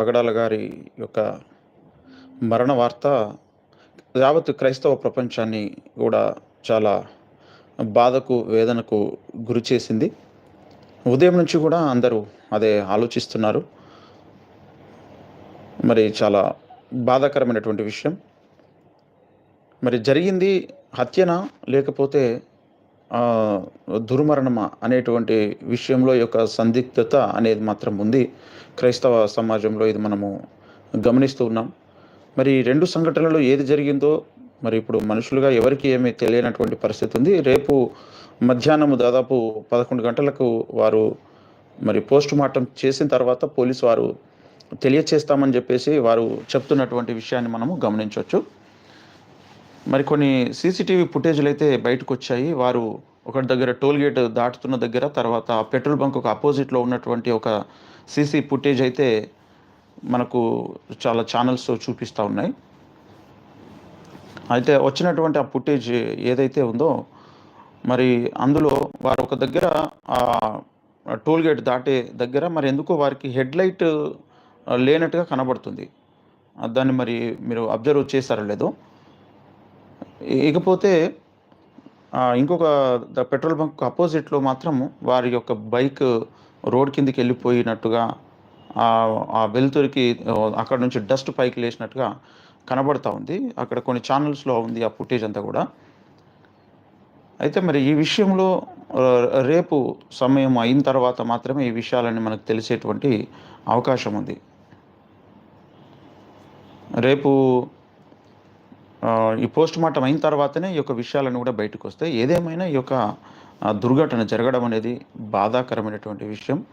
పగడాల గారి యొక్క మరణ వార్త యావత్ క్రైస్తవ ప్రపంచాన్ని కూడా చాలా బాధకు వేదనకు గురి చేసింది. ఉదయం నుంచి కూడా అందరూ అదే ఆలోచిస్తున్నారు. మరి చాలా బాధాకరమైనటువంటి విషయం. మరి జరిగింది హత్యనా లేకపోతే దుర్మరణమా అనేటువంటి విషయంలో ఈ యొక్క సందిగ్ధత అనేది మాత్రం ఉంది. క్రైస్తవ సమాజంలో ఇది మనము గమనిస్తూ ఉన్నాం. మరి రెండు సంఘటనలు ఏది జరిగిందో మరి ఇప్పుడు మనుషులుగా ఎవరికి ఏమీ తెలియనటువంటి పరిస్థితి ఉంది. రేపు మధ్యాహ్నం దాదాపు పదకొండు గంటలకు వారు మరి పోస్ట్ మార్టం చేసిన తర్వాత పోలీసు వారు తెలియచేస్తామని చెప్పేసి వారు చెప్తున్నటువంటి విషయాన్ని మనము గమనించవచ్చు. మరి కొన్ని సీసీటీవీ ఫుటేజ్లు అయితే బయటకు వచ్చాయి వారు ఒకటి దగ్గర టోల్ గేట్ దాటుతున్న దగ్గర తర్వాత పెట్రోల్ బంక్ ఒక అపోజిట్లో ఉన్నటువంటి ఒక సీసీ ఫుటేజ్ అయితే మనకు చాలా ఛానల్స్ చూపిస్తూ ఉన్నాయి. అయితే వచ్చినటువంటి ఆ ఫుటేజ్ ఏదైతే ఉందో మరి అందులో వారు ఒక దగ్గర టోల్ గేట్ దాటే దగ్గర మరి ఎందుకో వారికి హెడ్ లైట్ లేనట్టుగా కనబడుతుంది. దాన్ని మరి మీరు అబ్జర్వ్ చేశారో లేదో. ఇకపోతే ఇంకొక ద పెట్రోల్ బంక్ అపోజిట్లో మాత్రం వారి యొక్క బైక్ రోడ్ కిందికి వెళ్ళిపోయినట్టుగా ఆ వెలుతురికి అక్కడ నుంచి డస్ట్ పైకి లేచినట్టుగా కనబడతా ఉంది. అక్కడ కొన్ని ఛానల్స్లో ఉంది ఆ ఫుటేజ్ అంతా కూడా. అయితే మరి ఈ విషయంలో రేపు సమయం అయిన తర్వాత మాత్రమే ఈ విషయాలన్నీ మనకు తెలిసేటువంటి అవకాశం ఉంది. రేపు ఈ పోస్ట్ మార్టం అయిన తర్వాతనే ఈ యొక్క విషయాలను కూడా బయటకు వస్తాయి ఏదేమైనా ఈ యొక్క దుర్ఘటన జరగడం అనేది బాధాకరమైనటువంటి విషయం.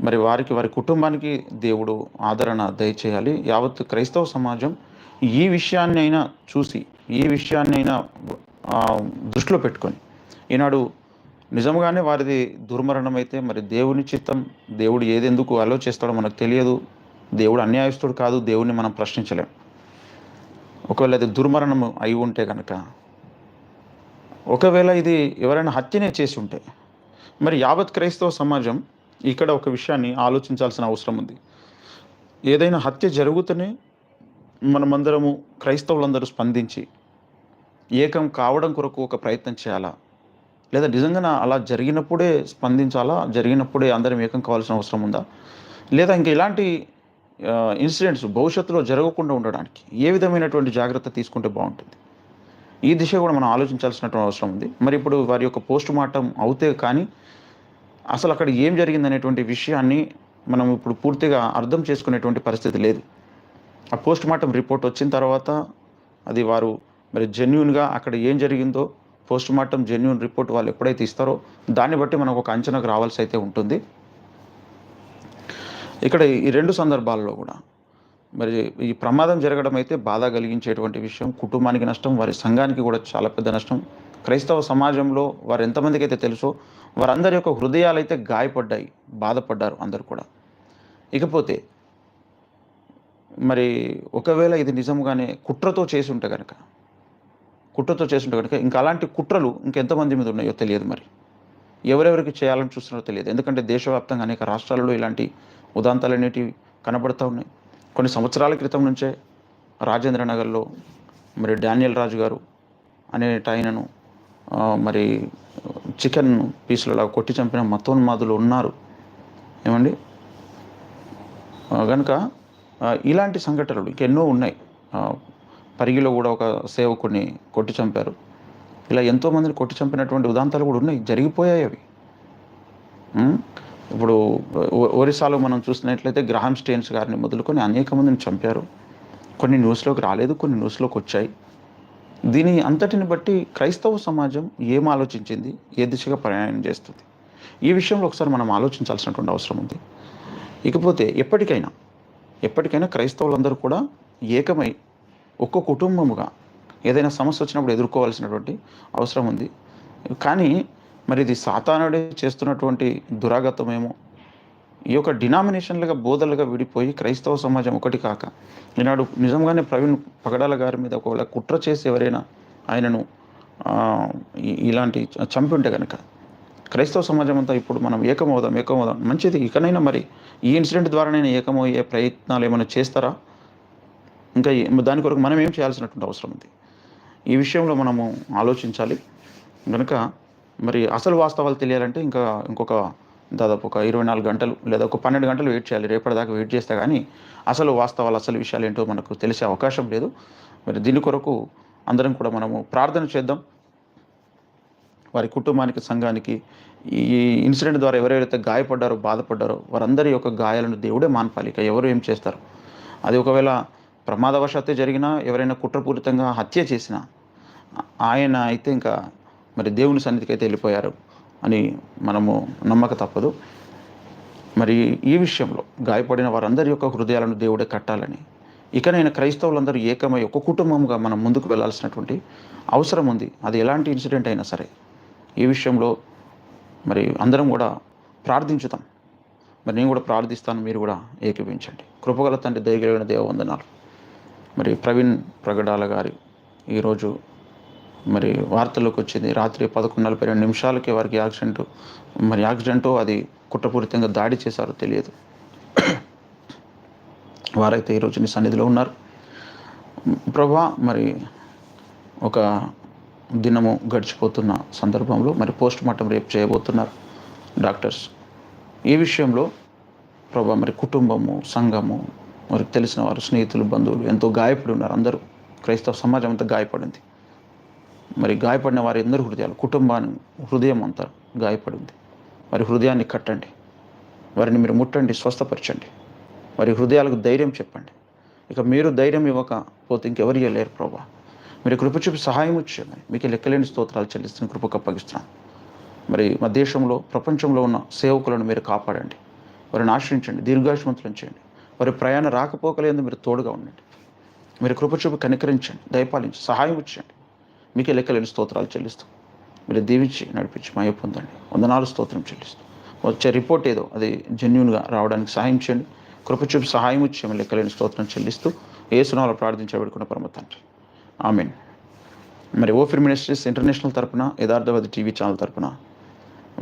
మరి వారికి వారి కుటుంబానికి దేవుడు ఆదరణ దయచేయాలి. యావత్ క్రైస్తవ సమాజం ఈ విషయాన్ని అయినా చూసి ఈ విషయాన్ని అయినా దృష్టిలో పెట్టుకొని ఈనాడు నిజంగానే వారిది దుర్మరణం అయితే మరి దేవుని చిత్తం దేవుడు ఏదెందుకు ఆలోచిస్తాడో మనకు తెలియదు. దేవుడు అన్యాయస్తుడు కాదు దేవుడిని మనం ప్రశ్నించలేం. ఒకవేళ అది దుర్మరణం అయి ఉంటే కనుక ఒకవేళ ఇది ఎవరైనా హత్యనే చేసి ఉంటే మరి యావత్ క్రైస్తవ సమాజం ఇక్కడ ఒక విషయాన్ని ఆలోచించాల్సిన అవసరం ఉంది. ఏదైనా హత్య జరుగుతూనే మనమందరము క్రైస్తవులందరూ స్పందించి ఏకం కావడం కొరకు ఒక ప్రయత్నం చేయాలా? లేదా నిజంగా అలా జరిగినప్పుడే స్పందించాలా? జరిగినప్పుడే అందరం ఏకం కావాల్సిన అవసరం ఉందా? లేదా ఇంకా ఇలాంటి ఇన్సిడెంట్స్ భవిష్యత్తులో జరగకుండా ఉండడానికి ఏ విధమైనటువంటి జాగ్రత్త తీసుకుంటే బాగుంటుంది? ఈ దిశ కూడా మనం ఆలోచించాల్సినటువంటి అవసరం ఉంది. మరి ఇప్పుడు వారి యొక్క పోస్ట్ మార్టం అవుతే కానీ అసలు అక్కడ ఏం జరిగిందనేటువంటి విషయాన్ని మనం ఇప్పుడు పూర్తిగా అర్థం చేసుకునేటువంటి పరిస్థితి లేదు. ఆ పోస్ట్ మార్టం రిపోర్ట్ వచ్చిన తర్వాత అది వారు మరి జెన్యున్గా అక్కడ ఏం జరిగిందో పోస్ట్ మార్టం జెన్యున్ రిపోర్ట్ వాళ్ళు ఎప్పుడైతే ఇస్తారో దాన్ని బట్టి మనకు ఒక అంచనాకు రావాల్సి అయితే ఉంటుంది. ఇక్కడ ఈ రెండు సందర్భాల్లో కూడా మరి ఈ ప్రమాదం జరగడం అయితే బాధ కలిగించేటువంటి విషయం కుటుంబానికి నష్టం వారి సంఘానికి కూడా చాలా పెద్ద నష్టం. క్రైస్తవ సమాజంలో వారు ఎంతమందికి అయితే తెలుసో వారందరి యొక్క హృదయాలు అయితే గాయపడ్డాయి బాధపడ్డారు అందరు కూడా. ఇకపోతే మరి ఒకవేళ ఇది నిజంగానే కుట్రతో చేసి ఉంటే కనుక కుట్రతో చేసి ఉంటే కనుక ఇంకా అలాంటి కుట్రలు ఇంకెంతమంది మీద ఉన్నాయో తెలియదు మరి. ఎవరెవరికి చేయాలని చూస్తున్నారో తెలియదు. ఎందుకంటే దేశవ్యాప్తంగా అనేక రాష్ట్రాలలో ఇలాంటి ఉదాంతాలు అనేటివి కనబడుతూ ఉన్నాయి. కొన్ని సంవత్సరాల క్రితం నుంచే రాజేంద్ర నగర్లో మరి డానియల్ రాజు గారు అనేట ఆయనను మరి చికెన్ పీసులలో కొట్టి చంపిన మతోన్మాదులు ఉన్నారు. ఏమండి? కనుక ఇలాంటి సంఘటనలు ఇంకెన్నో ఉన్నాయి. పరిగిలో కూడా ఒక సేవకుని కొట్టి చంపారు. ఇలా ఎంతోమందిని కొట్టి చంపినటువంటి ఉదాంతాలు కూడా ఉన్నాయి. జరిగిపోయాయి అవి. ఇప్పుడు ఒ- ఒరిస్సాలో మనం చూసినట్లయితే గ్రహాం స్టేన్స్ గారిని మొదలుకొని అనేక మందిని చంపారు. కొన్ని న్యూస్లోకి రాలేదు కొన్ని న్యూస్లోకి వచ్చాయి. దీని అంతటిని బట్టి క్రైస్తవ సమాజం ఏం ఆలోచించింది? ఏ దిశగా ప్రయాణం చేస్తుంది? ఈ విషయంలో ఒకసారి మనం ఆలోచించాల్సినటువంటి అవసరం ఉంది. ఇకపోతే ఎప్పటికైనా ఎప్పటికైనా క్రైస్తవులందరూ కూడా ఏకమై ఒక్క కుటుంబముగా ఏదైనా సమస్య వచ్చినప్పుడు ఎదుర్కోవాల్సినటువంటి అవసరం ఉంది. కానీ మరి ఇది సాతానుడే చేస్తున్నటువంటి దురాగతమేమో? ఈ యొక్క డినామినేషన్లుగా బోధలుగా విడిపోయి క్రైస్తవ సమాజం ఒకటి కాక ఈనాడు నిజంగానే ప్రవీణ్ పగడాల గారి మీద ఒకవేళ కుట్ర చేసి ఎవరైనా ఆయనను ఇలాంటి చంపి ఉంటే కనుక క్రైస్తవ సమాజం అంతా ఇప్పుడు మనం ఏకమవుదాం ఏకమవుదాం. మంచిది. ఇకనైనా మరి ఈ ఇన్సిడెంట్ ద్వారానైనా ఏకమయ్యే ప్రయత్నాలు ఏమైనా చేస్తారా? ఇంకా దాని కొరకు మనం ఏం చేయాల్సినటువంటి అవసరం ఉంది? ఈ విషయంలో మనము ఆలోచించాలి. కనుక మరి అసలు వాస్తవాలు తెలియాలంటే ఇంకా ఇంకొక దాదాపు ఒక ఇరవై నాలుగు గంటలు లేదా ఒక పన్నెండు గంటలు వెయిట్ చేయాలి. రేపటిదాకా వెయిట్ చేస్తే కానీ అసలు వాస్తవాలు అసలు విషయాలు ఏంటో మనకు తెలిసే అవకాశం లేదు. మరి దీని కొరకు అందరం కూడా మనము ప్రార్థన చేద్దాం. వారి కుటుంబానికి సంఘానికి ఈ ఇన్సిడెంట్ ద్వారా ఎవరెవరైతే గాయపడ్డారో బాధపడ్డారో వారందరి యొక్క గాయాలను దేవుడే మాన్పాలి. ఇక ఎవరు ఏం చేస్తారు? అది ఒకవేళ ప్రమాదవశాత్తు జరిగినా ఎవరైనా కుట్రపూరితంగా హత్య చేసినా ఆయన అయితే ఇంకా మరి దేవుని సన్నిధికి అయితే వెళ్ళిపోయారు అని మనము నమ్మక తప్పదు. మరి ఈ విషయంలో గాయపడిన వారందరి యొక్క హృదయాలను దేవుడే కట్టాలని. ఇకనైనా క్రైస్తవులందరూ ఏకమై ఒక కుటుంబంగా మనం ముందుకు వెళ్ళాల్సినటువంటి అవసరం ఉంది. అది ఎలాంటి ఇన్సిడెంట్ అయినా సరే ఈ విషయంలో మరి అందరం కూడా ప్రార్థించుతాం. మరి నేను కూడా ప్రార్థిస్తాను మీరు కూడా ఏకీపించండి కృపగల తండ్రి దయగలిగిన దేవవందనాలు మరి ప్రవీణ్ ప్రగడాల గారి ఈరోజు మరి వార్తల్లోకి వచ్చింది. రాత్రి పదకొండు నలభై రెండు నిమిషాలకి వారికి యాక్సిడెంట్. మరి యాక్సిడెంటో అది కుట్రపూరితంగా దాడి చేశారో తెలియదు. వారైతే ఈరోజు నీ సన్నిధిలో ఉన్నారు. ప్రభా మరి ఒక దినము గడిచిపోతున్న సందర్భంలో మరి పోస్ట్ మార్టం రేపు చేయబోతున్నారు డాక్టర్స్. ఈ విషయంలో ప్రభా మరి కుటుంబము సంఘము మరి తెలిసిన వారు స్నేహితులు బంధువులు ఎంతో గాయపడి ఉన్నారు అందరూ. క్రైస్తవ సమాజం అంతా గాయపడింది. మరి గాయపడిన వారి అందరి హృదయాలు కుటుంబాన్ని హృదయం అంతా గాయపడింది. వారి హృదయాన్ని కట్టండి. వారిని మీరు ముట్టండి స్వస్థపరచండి. వారి హృదయాలకు ధైర్యం చెప్పండి. ఇక మీరు ధైర్యం ఇవ్వకపోతే ఇంకెవరు ఇవ్వలేరు ప్రభా. మీరు కృప చూపి సహాయం వచ్చేయమని మీకు లెక్కలేని స్తోత్రాలు చెల్లిస్తున్న కృపకు అప్పగిస్తున్నాను మరి మా దేశంలో ప్రపంచంలో ఉన్న సేవకులను మీరు కాపాడండి. వారిని ఆశ్రయించండి దీర్ఘాయుష్మంతులను చేయండి. వారి ప్రయాణ రాకపోకలేదు మీరు తోడుగా ఉండండి. మీరు కృప చూపి కనికరించండి దయపాలించి సహాయం వచ్చేయండి మీకే లెక్కలేని స్తోత్రాలు చెల్లిస్తూ మీరు దీవించి నడిపించి మాయ పొందండి. వందనాలు స్తోత్రం చెల్లిస్తూ. వచ్చే రిపోర్ట్ ఏదో అది జెన్యున్గా రావడానికి సహాయం చేయండి. కృపచూపు సహాయం వచ్చి లెక్కలేని స్తోత్రం చెల్లిస్తూ ఏ సునాలు ప్రార్థించబడుకున్న పరమ తండ్రి. ఆమెన్. మరి ఓఫిర్ మినిస్ట్రీస్ ఇంటర్నేషనల్ తరపున యథార్థవాది టీవీ ఛానల్ తరపున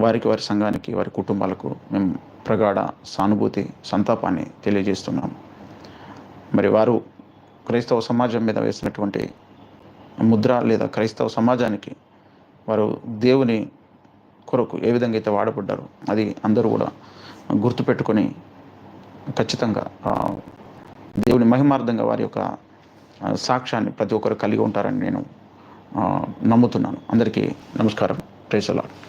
వారికి వారి సంఘానికి వారి కుటుంబాలకు మేము ప్రగాఢ సానుభూతి సంతాపాన్ని తెలియజేస్తున్నాము. మరి వారు క్రైస్తవ సమాజం మీద వేసినటువంటి ముద్ర లేదా క్రైస్తవ సమాజానికి వారు దేవుని కొరకు ఏ విధంగా అయితే వాడబడ్డారో అది అందరూ కూడా గుర్తుపెట్టుకొని ఖచ్చితంగా దేవుని మహిమార్థంగా వారి యొక్క సాక్ష్యాన్ని ప్రతి ఒక్కరు కలిగి ఉంటారని నేను నమ్ముతున్నాను. అందరికీ నమస్కారం. ప్రేసలాడు